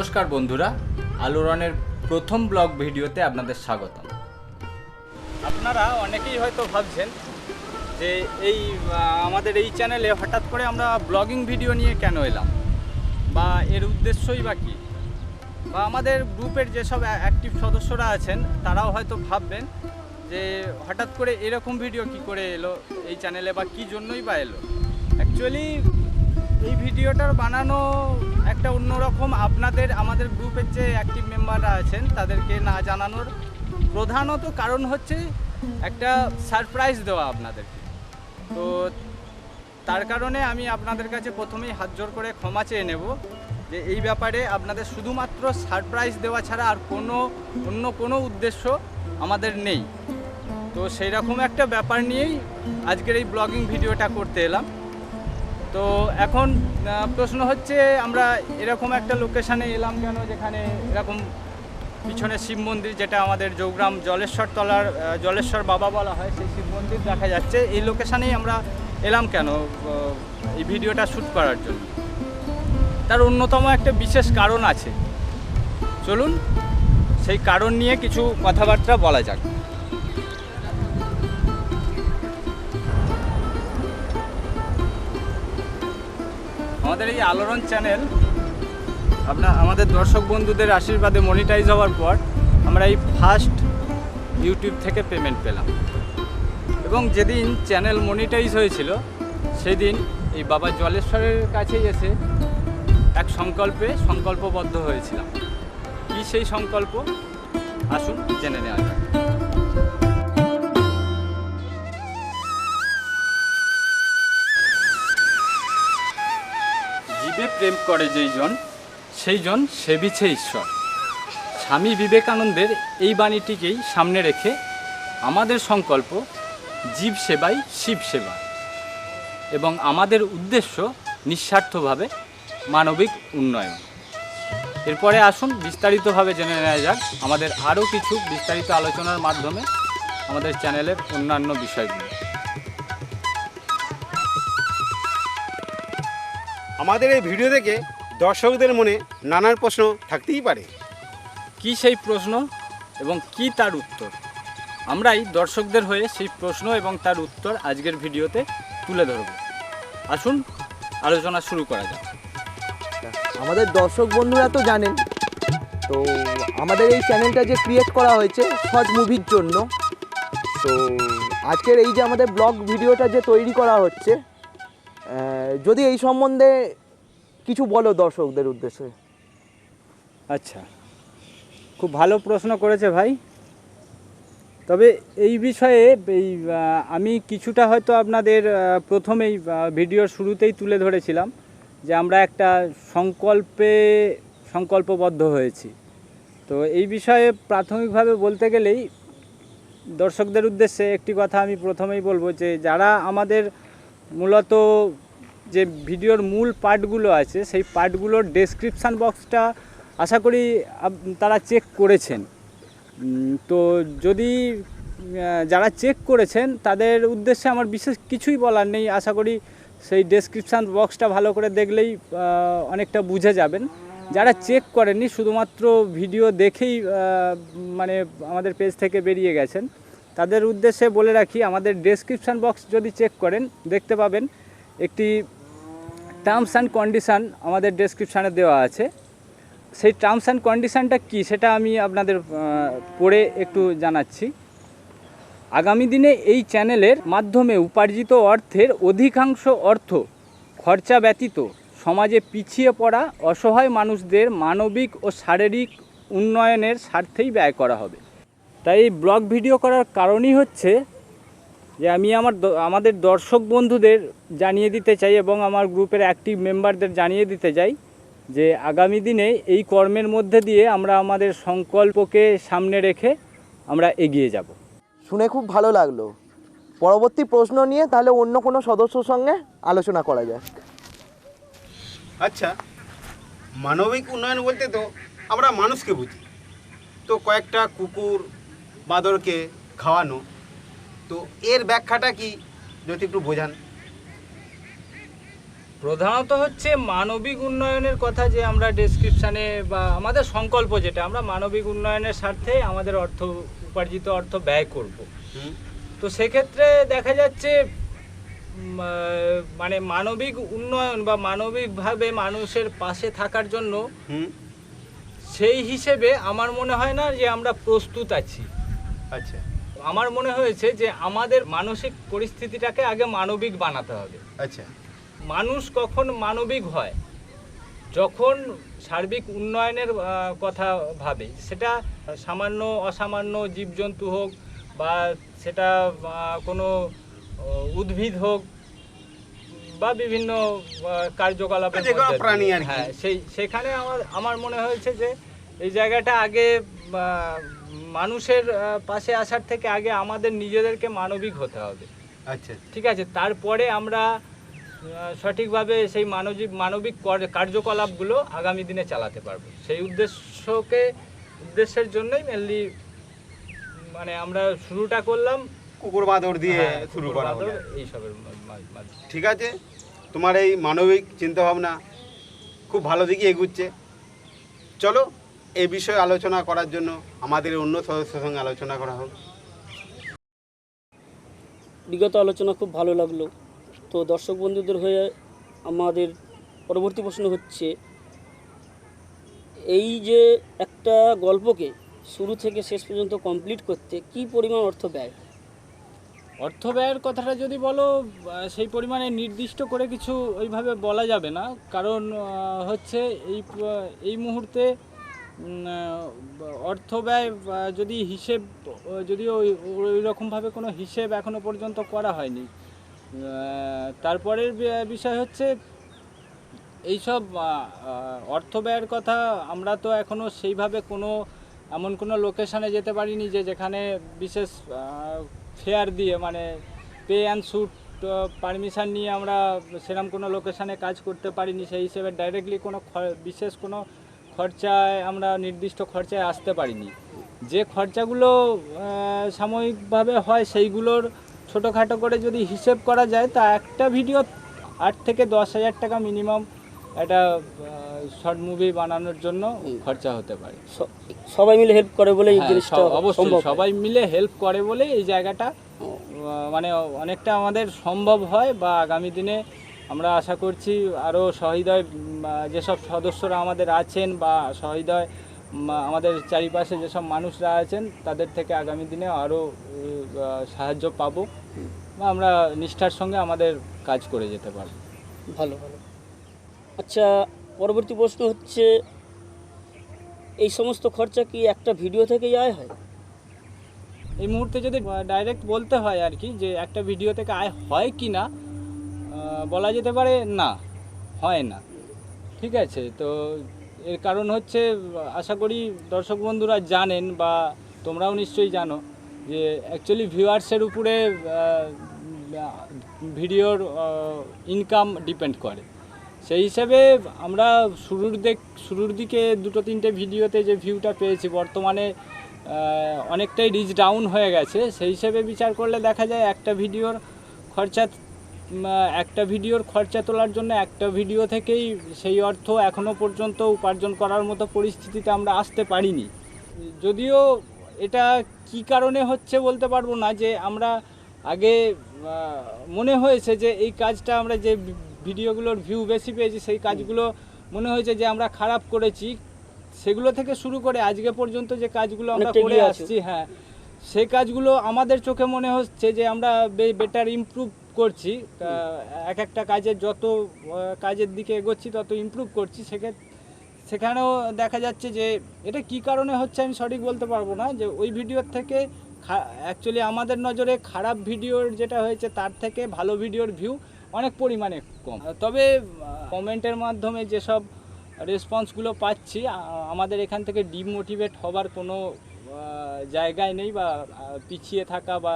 নমস্কার বন্ধুরা, আলোড়নের প্রথম ব্লগ ভিডিওতে আপনাদের স্বাগতম। আপনারা অনেকেই হয়তো ভাবছেন যে এই আমাদের এই চ্যানেলে হঠাৎ করে আমরা ব্লগিং ভিডিও নিয়ে কেন এলাম? বা এর উদ্দেশ্যই বা কী? বা আমাদের গ্রুপের যেসব অ্যাক্টিভ সদস্যরা আছেন, তারাও হয়তো ভাববেন যে হঠাৎ করে এরকম ভিডিও কি করে এলো এই চ্যানেলে বা কী জন্যই বা এলো? অ্যাকচুয়ালি এই ভিডিওটার বানানো একটা অন্যরকম আপনাদের, আমাদের গ্রুপের যে অ্যাক্টিভ মেম্বাররা আছেন, তাদেরকে না জানানোর প্রধানত কারণ হচ্ছে একটা সারপ্রাইজ দেওয়া আপনাদেরকে। তো তার কারণে আমি আপনাদের কাছে প্রথমেই হাত জোর করে ক্ষমা চেয়ে নেব যে এই ব্যাপারে আপনাদের শুধুমাত্র সারপ্রাইজ দেওয়া ছাড়া আর কোনো, অন্য কোনো উদ্দেশ্য আমাদের নেই। তো সেই রকম একটা ব্যাপার নিয়েই আজকের এই ব্লগিং ভিডিওটা করতে এলাম। তো এখন প্রশ্ন হচ্ছে, আমরা এরকম একটা লোকেশানে এলাম কেন, যেখানে এরকম পিছনে শিব মন্দির, যেটা আমাদের জৌগ্রাম জলেশ্বর তলার জলেশ্বর বাবা বলা হয়, সেই শিব মন্দির দেখা যাচ্ছে। এই লোকেশানেই আমরা এলাম কেন এই ভিডিওটা শ্যুট করার জন্য? তার অন্যতম একটা বিশেষ কারণ আছে। চলুন, সেই কারণ নিয়ে কিছু কথাবার্তা বলা যাক। আমাদের এই আলোড়ন চ্যানেল আপনার আমাদের দর্শক বন্ধুদের আশীর্বাদে মনিটাইজ হওয়ার পর আমরা এই ফার্স্ট ইউটিউব থেকে পেমেন্ট পেলাম। এবং যেদিন চ্যানেল মনিটাইজ হয়েছিল, সেদিন এই বাবা জলেশ্বরের কাছে এসে এক সংকল্পে সংকল্পবদ্ধ হয়েছিলাম। কি সেই সংকল্প? আসুন জেনে নেওয়া যাক। প্রেম করে যেইজন সেইজন সেবিছে ঈশ্বর। স্বামী বিবেকানন্দের এই বাণীটিকেই সামনে রেখে আমাদের সংকল্প, জীব সেবাই শিব সেবা। এবং আমাদের উদ্দেশ্য নিঃস্বার্থভাবে মানবিক উন্নয়ন। এরপরে আসুন, বিস্তারিতভাবে জেনে নেওয়া যাক আমাদের আরও কিছু বিস্তারিত আলোচনার মাধ্যমে আমাদের চ্যানেলের অন্যান্য বিষয়গুলো। আমাদের এই ভিডিও দেখে দর্শকদের মনে নানান প্রশ্ন থাকতেই পারে। কি সেই প্রশ্ন এবং কি তার উত্তর? আমরাই দর্শকদের হয়ে সেই প্রশ্ন এবং তার উত্তর আজকের ভিডিওতে তুলে ধরব। আসুন আলোচনা শুরু করা যাক। আমাদের দর্শক বন্ধুরা তো জানেন। তো আমাদের এই চ্যানেলটা যে ক্রিয়েট করা হয়েছে শর্ট মুভির জন্য তো আজকের এই যে আমাদের ব্লগ ভিডিওটা যে তৈরি করা হচ্ছে যদি এই সম্বন্ধে কিছু বলো দর্শকদের উদ্দেশ্যে। আচ্ছা খুব ভালো প্রশ্ন করেছে ভাই। তবে এই বিষয়ে এই আমি কিছুটা হয়তো আপনাদের প্রথমেই ভিডিওর শুরুতেই তুলে ধরেছিলাম যে আমরা একটা সংকল্পে, সংকল্পবদ্ধ হয়েছি। তো এই বিষয়ে প্রাথমিকভাবে বলতে গেলেই দর্শকদের উদ্দেশ্যে একটি কথা আমি প্রথমেই বলব যে যারা আমাদের মূলত যে ভিডিওর মূল পার্টগুলো আছে, সেই পার্টগুলোর ডেসক্রিপশান বক্সটা আশা করি তারা চেক করেছেন। তো যদি যারা চেক করেছেন, তাদের উদ্দেশ্যে আমার বিশেষ কিছুই বলার নেই। আশা করি সেই ডেসক্রিপশান বক্সটা ভালো করে দেখলেই অনেকটা বুঝে যাবেন। যারা চেক করেননি, শুধুমাত্র ভিডিও দেখেই মানে আমাদের পেজ থেকে বেরিয়ে গেছেন। তাদের উদ্দেশ্যে বলে রাখি, আমাদের ডেসক্রিপশান বক্স যদি চেক করেন, দেখতে পাবেন একটি টার্মস অ্যান্ড কন্ডিশান আমাদের ডেসক্রিপশানে দেওয়া আছে। সেই টার্মস অ্যান্ড কন্ডিশানটা কি সেটা আমি আপনাদের পড়ে একটু জানাচ্ছি। আগামী দিনে এই চ্যানেলের মাধ্যমে উপার্জিত অর্থের অধিকাংশ অর্থ খরচা ব্যতীত সমাজে পিছিয়ে পড়া অসহায় মানুষদের মানবিক ও শারীরিক উন্নয়নের স্বার্থেই ব্যয় করা হবে। তাই এই ব্লগ ভিডিও করার কারণই হচ্ছে যে আমি আমার দ- আমাদের দর্শক বন্ধুদের জানিয়ে দিতে চাই এবং আমার গ্রুপের অ্যাক্টিভ মেম্বারদের জানিয়ে দিতে চাই যে আগামী দিনে এই কর্মের মধ্যে দিয়ে আমরা আমাদের সংকল্পকে সামনে রেখে আমরা এগিয়ে যাব। শুনে খুব ভালো লাগল। পরবর্তী প্রশ্ন নিয়ে তাহলে অন্য কোনো সদস্যর সঙ্গে আলোচনা করা যাক। আচ্ছা মানবিক উন্নয়ন বলতে তো আমরা মানুষকে বুঝি। তো কয়েকটা কুকুর বাঁদরকে খাওয়ানো। তো এর ব্যাখ্যাটা কি? যদি একটু বোঝান। প্রধানত হচ্ছে মানবিক উন্নয়নের কথা যে আমরা ডেসক্রিপশানে বা আমাদের সংকল্প যেটা আমরা মানবিক উন্নয়নের স্বার্থে আমাদের অর্থ উপার্জিত অর্থ ব্যয় করব। তো সেক্ষেত্রে দেখা যাচ্ছে মানে মানবিক উন্নয়ন বা মানবিকভাবে মানুষের পাশে থাকার জন্য সেই হিসেবে আমার মনে হয় না যে আমরা প্রস্তুত আছি। আচ্ছা আমার মনে হয়েছে যে আমাদের মানসিক পরিস্থিতিটাকে আগে মানবিক বানাতে হবে আচ্ছা মানুষ কখন মানবিক হয় যখন সার্বিক উন্নয়নের কথা ভাবে সেটা সামান্য অসামান্য জীবজন্তু হোক বা সেটা কোনো উদ্ভিদ হোক বা বিভিন্ন আহ, কার্যকলাপের যে কোনো মধ্যে প্রাণী দিয়ে। আর কি। হ্যাঁ সেই সেখানে আমার আমার মনে হয়েছে যে এই জায়গাটা আগে মানুষের পাশে আসার থেকে আগে আমাদের নিজেদেরকে মানবিক হতে হবে। আচ্ছা ঠিক আছে? তারপরে আমরা সঠিকভাবে সেই মানবিক মানবিক কার্যকলাপগুলো আগামী দিনে চালাতে পারব। সেই উদ্দেশ্যকে উদ্দেশ্যের জন্যই মেনলি মানে আমরা শুরুটা করলাম। কুকুর বাদর দিয়ে হ্যাঁ, শুরু করা হলো। এইসবের। ঠিক আছে? তোমার এই মানবিক চিন্তাভাবনা খুব ভালো দিকে এগুচ্ছে। চলো এই বিষয়ে আলোচনা করার জন্য আমাদের অন্য সদস্যের সঙ্গে আলোচনা করা হোক। বিগত আলোচনা খুব ভালো লাগল। তো দর্শক বন্ধুদের হয়ে আমাদের পরবর্তী প্রশ্ন হচ্ছে এই যে একটা গল্পকে শুরু থেকে শেষ পর্যন্ত কমপ্লিট করতে কি পরিমাণ অর্থ ব্যয়? অর্থ ব্যয়ের কথাটা যদি বলো সেই পরিমাণে নির্দিষ্ট করে কিছু ওইভাবে বলা যাবে না। কারণ হচ্ছে এই এই মুহূর্তে অর্থ ব্যয় যদি হিসেব যদি ওই ওই রকমভাবে কোনো হিসেব এখনও পর্যন্ত করা হয়নি। তারপরের বিষয় হচ্ছে, এইসব অর্থ ব্যয়ের কথা আমরা তো এখনও সেইভাবে কোনো, এমন কোনো লোকেশানে যেতে পারিনি যে যেখানে বিশেষ ফেয়ার দিয়ে মানে পে অ্যান্ড শ্যুট পারমিশন নিয়ে আমরা সেরকম কোনো লোকেশানে কাজ করতে পারিনি। সেই হিসেবে ডাইরেক্টলি কোনো বিশেষ কোনো খরচায় আমরা নির্দিষ্ট খরচায় আসতে পারিনি। যে খরচাগুলো সাময়িকভাবে হয় সেইগুলোর ছোটোখাটো করে যদি হিসেব করা যায় তা একটা ভিডিও আট থেকে দশ হাজার টাকা মিনিমাম একটা শর্ট মুভি বানানোর জন্য খরচা হতে পারে। সবাই মিলে হেল্প করে বলে এই হ্যাঁ, জিনিসটা অবশ্যই সবাই মিলে হেল্প করে বলে এই জায়গাটা মানে অনেকটা আমাদের সম্ভব হয় বা আগামী দিনে আমরা আশা করছি আরও সহৃদয় যেসব সদস্যরা আমাদের আছেন বা সহৃদয় আমাদের চারিপাশে যেসব মানুষরা আছেন তাদের থেকে আগামী দিনে আরও সাহায্য পাব। বা আমরা নিষ্ঠার সঙ্গে আমাদের কাজ করে যেতে পারব। ভালো ভালো। আচ্ছা পরবর্তী প্রশ্ন হচ্ছে এই সমস্ত খরচা কি একটা ভিডিও থেকেই আয় হয়? এই মুহূর্তে যদি ডাইরেক্ট বলতে হয় আর কি যে একটা ভিডিও থেকে আয় হয় কি না বলা যেতে পারে না, হয় না। ঠিক আছে, তো এর কারণ হচ্ছে, আশা করি দর্শক বন্ধুরা জানেন বা তোমরাও নিশ্চয়ই জানো যে অ্যাকচুয়ালি ভিউয়ার্সের উপরে ভিডিওর ইনকাম ডিপেন্ড করে। সেই হিসেবে আমরা শুরুর দিক শুরুর দিকে দুটো তিনটে ভিডিওতে যে ভিউটা পেয়েছি, বর্তমানে অনেকটাই রিচ ডাউন হয়ে গেছে। সেই হিসেবে বিচার করলে দেখা যায় একটা ভিডিওর খরচা একটা ভিডিওর খরচা তোলার জন্য একটা ভিডিও থেকেই সেই অর্থ এখনও পর্যন্ত উপার্জন করার মতো পরিস্থিতিতে আমরা আসতে পারিনি। যদিও এটা কি কারণে হচ্ছে বলতে পারব না যে আমরা আগে মনে হয়েছে যে এই কাজটা আমরা যে ভিডিওগুলোর ভিউ বেশি পেয়েছি সেই কাজগুলো মনে হয়েছে যে আমরা খারাপ করেছি। সেগুলো থেকে শুরু করে আজকে পর্যন্ত যে কাজগুলো আমরা করে আসছি হ্যাঁ সেই কাজগুলো আমাদের চোখে মনে হচ্ছে যে আমরা বেটার ইমপ্রুভ করছি এক একটা কাজের যত কাজের দিকে এগোচ্ছি, তত ইমপ্রুভ করছি। সেক্ষেত্রে সেখানেও দেখা যাচ্ছে যে, এটা কি কারণে হচ্ছে আমি সঠিক বলতে পারব না, যে ওই ভিডিওর থেকে অ্যাকচুয়ালি আমাদের নজরে খারাপ ভিডিওর যেটা হয়েছে, তার থেকে ভালো ভিডিওর ভিউ অনেক পরিমাণে কম। তবে কমেন্টের মাধ্যমে যেসব রেসপন্সগুলো পাচ্ছি আমাদের এখান থেকে ডিমোটিভেট হবার কোনো জায়গায় নেই বা পিছিয়ে থাকা বা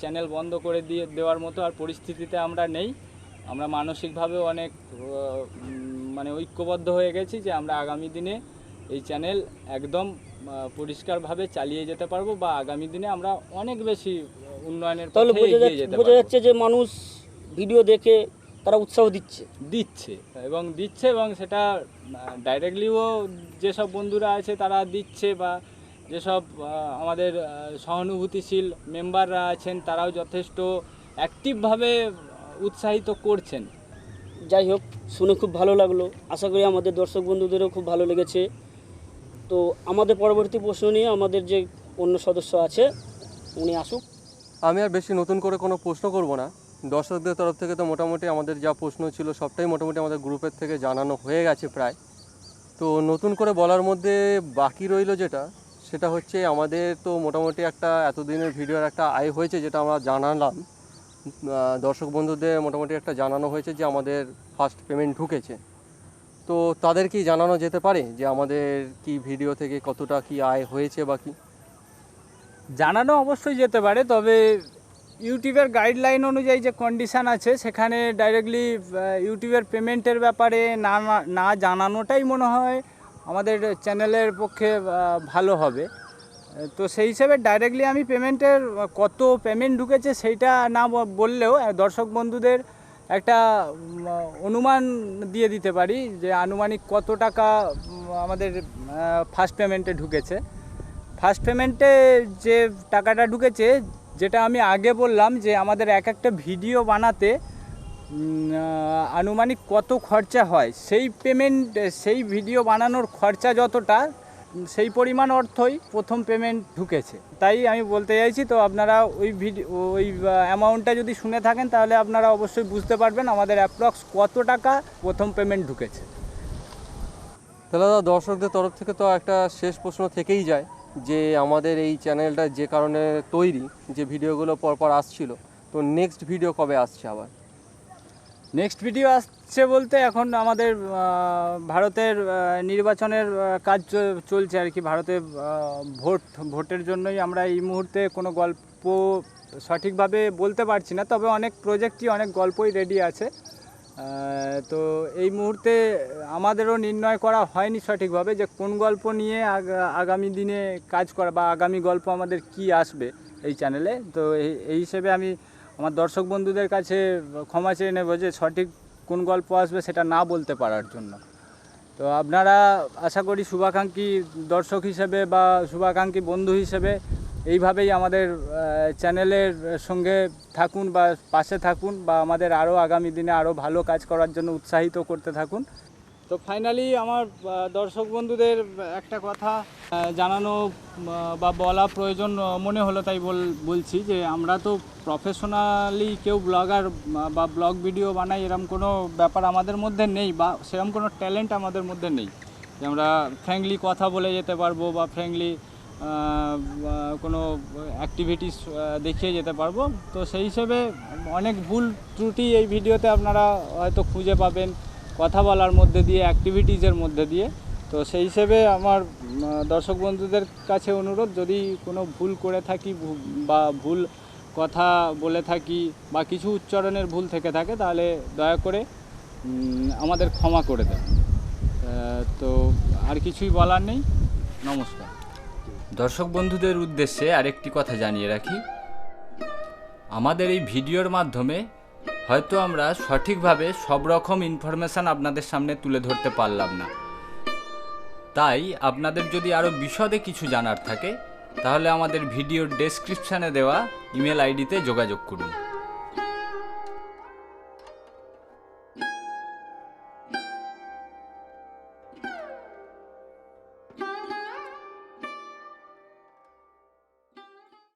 চ্যানেল বন্ধ করে দিয়ে দেওয়ার মতো আর পরিস্থিতিতে আমরা নেই। আমরা মানসিকভাবে অনেক মানে ঐক্যবদ্ধ হয়ে গেছি যে আমরা আগামী দিনে এই চ্যানেল একদম পরিষ্কারভাবে চালিয়ে যেতে পারব বা আগামী দিনে আমরা অনেক বেশি উন্নয়নের তাহলে বোঝা এগিয়ে যেতে পারব। যাচ্ছে যে মানুষ ভিডিও দেখে তারা উৎসাহ দিচ্ছে। দিচ্ছে এবং দিচ্ছে এবং সেটা ডাইরেক্টলিও যেসব বন্ধুরা আছে তারা দিচ্ছে বা যেসব আমাদের সহানুভূতিশীল মেম্বাররা আছেন তারাও যথেষ্ট অ্যাক্টিভভাবে উৎসাহিত করছেন। যাই হোক শুনে খুব ভালো লাগল। আশা করি আমাদের দর্শক বন্ধুদেরও খুব ভালো লেগেছে। তো আমাদের পরবর্তী প্রশ্ন নিয়ে আমাদের যে অন্য সদস্য আছে উনি আসুক। আমি আর বেশি নতুন করে কোনো প্রশ্ন করব না। দর্শকদের তরফ থেকে তো মোটামুটি আমাদের যা প্রশ্ন ছিল সবটাই মোটামুটি আমাদের গ্রুপের থেকে জানানো হয়ে গেছে প্রায়। তো নতুন করে বলার মধ্যে বাকি রইল যেটা সেটা হচ্ছে আমাদের তো মোটামুটি একটা এতদিনের ভিডিওর একটা আয় হয়েছে যেটা আমরা জানালাম। দর্শক বন্ধুদের মোটামুটি একটা জানানো হয়েছে যে আমাদের ফার্স্ট পেমেন্ট ঢুকেছে। তো তাদের কি জানানো যেতে পারে যে আমাদের কি ভিডিও থেকে কতটা কি আয় হয়েছে বা কি? জানানো অবশ্যই যেতে পারে, তবে ইউটিউবের গাইডলাইন অনুযায়ী যে কন্ডিশান আছে, সেখানে ডাইরেক্টলি ইউটিউবের পেমেন্টের ব্যাপারে না- না জানানোটাই মনে হয় আমাদের চ্যানেলের পক্ষে ভালো হবে। তো সেই হিসেবে ডাইরেক্টলি আমি পেমেন্টের কত পেমেন্ট ঢুকেছে সেইটা না বললেও দর্শক বন্ধুদের একটা অনুমান দিয়ে দিতে পারি যে আনুমানিক কত টাকা আমাদের ফার্স্ট পেমেন্টে ঢুকেছে। ফার্স্ট পেমেন্টে যে টাকাটা ঢুকেছে, যেটা আমি আগে বললাম যে আমাদের এক একটা ভিডিও বানাতে আনুমানিক কত খরচা হয়? সেই পেমেন্ট সেই ভিডিও বানানোর খরচা যতটা, সেই পরিমাণ অর্থই প্রথম পেমেন্ট ঢুকেছে। তাই আমি বলতে চাইছি, তো আপনারা ওই ভিডিও ওই অ্যামাউন্টটা যদি শুনে থাকেন, তাহলে আপনারা অবশ্যই বুঝতে পারবেন আমাদের অ্যাপ্রক্স কত টাকা প্রথম পেমেন্ট ঢুকেছে। তাহলে দাদা, দর্শকদের তরফ থেকে তো একটা শেষ প্রশ্ন থেকেই যায় যে আমাদের এই চ্যানেলটা যে কারণে তৈরি, যে ভিডিওগুলো পরপর আসছিল, তো নেক্সট ভিডিও কবে আসছে আবার? নেক্সট ভিডিও আসছে বলতে এখন আমাদের ভারতের নির্বাচনের কাজ চলছে আর কি। ভারতে ভোট, ভোটের জন্যই আমরা এই মুহূর্তে কোনো গল্প সঠিকভাবে বলতে পারছি না, তবে অনেক প্রজেক্টই অনেক গল্পই রেডি আছে। তো এই মুহূর্তে আমাদেরও নির্ণয় করা হয়নি সঠিকভাবে যে কোন গল্প নিয়ে আগা- আগামী দিনে কাজ করা বা আগামী গল্প আমাদের কি আসবে এই চ্যানেলে তো এই হিসেবে আমি আমার দর্শক বন্ধুদের কাছে ক্ষমা চেয়ে নেব যে সঠিক কোন গল্প আসবে সেটা না বলতে পারার জন্য। তো আপনারা আশা করি শুভাকাঙ্ক্ষী দর্শক হিসেবে বা শুভাকাঙ্ক্ষী বন্ধু হিসেবে এইভাবেই আমাদের চ্যানেলের সঙ্গে থাকুন বা পাশে থাকুন বা আমাদের আরও আগামী দিনে আরও ভালো কাজ করার জন্য উৎসাহিত করতে থাকুন। তো ফাইনালি আমার দর্শক বন্ধুদের একটা কথা জানানো বা বলা প্রয়োজন মনে হলো তাই বল, বলছি যে আমরা তো প্রফেশনালি কেউ ব্লগার বা ব্লগ ভিডিও বানাই এরকম কোনো ব্যাপার আমাদের মধ্যে নেই, বা সেরকম কোনো ট্যালেন্ট আমাদের মধ্যে নেই। যে আমরা ফ্র্যাঙ্কলি কথা বলে যেতে পারব, বা ফ্র্যাঙ্কলি কোনো অ্যাক্টিভিটিস দেখিয়ে যেতে পারব। তো সেই হিসেবে অনেক ভুল ত্রুটি এই ভিডিওতে আপনারা হয়তো খুঁজে পাবেন। কথা বলার মধ্যে দিয়ে অ্যাক্টিভিটিজের মধ্যে দিয়ে। তো সেই হিসেবে আমার দর্শক বন্ধুদের কাছে অনুরোধ, যদি কোনো ভুল করে থাকি বা ভুল কথা বলে থাকি, বা কিছু উচ্চারণের ভুল থেকে থাকে, তাহলে দয়া করে আমাদের ক্ষমা করে দেন। তো আর কিছুই বলার নেই। নমস্কার। দর্শক বন্ধুদের উদ্দেশ্যে আরেকটি কথা জানিয়ে রাখি। আমাদের এই ভিডিওর মাধ্যমে হয়তো আমরা সঠিকভাবে সব রকম ইনফরমেশান আপনাদের সামনে তুলে ধরতে পারলাম না। তাই আপনাদের যদি আরও বিশদে কিছু জানার থাকে, তাহলে আমাদের ভিডিওর ডেসক্রিপশানে দেওয়া ইমেল আইডিতে যোগাযোগ করুন।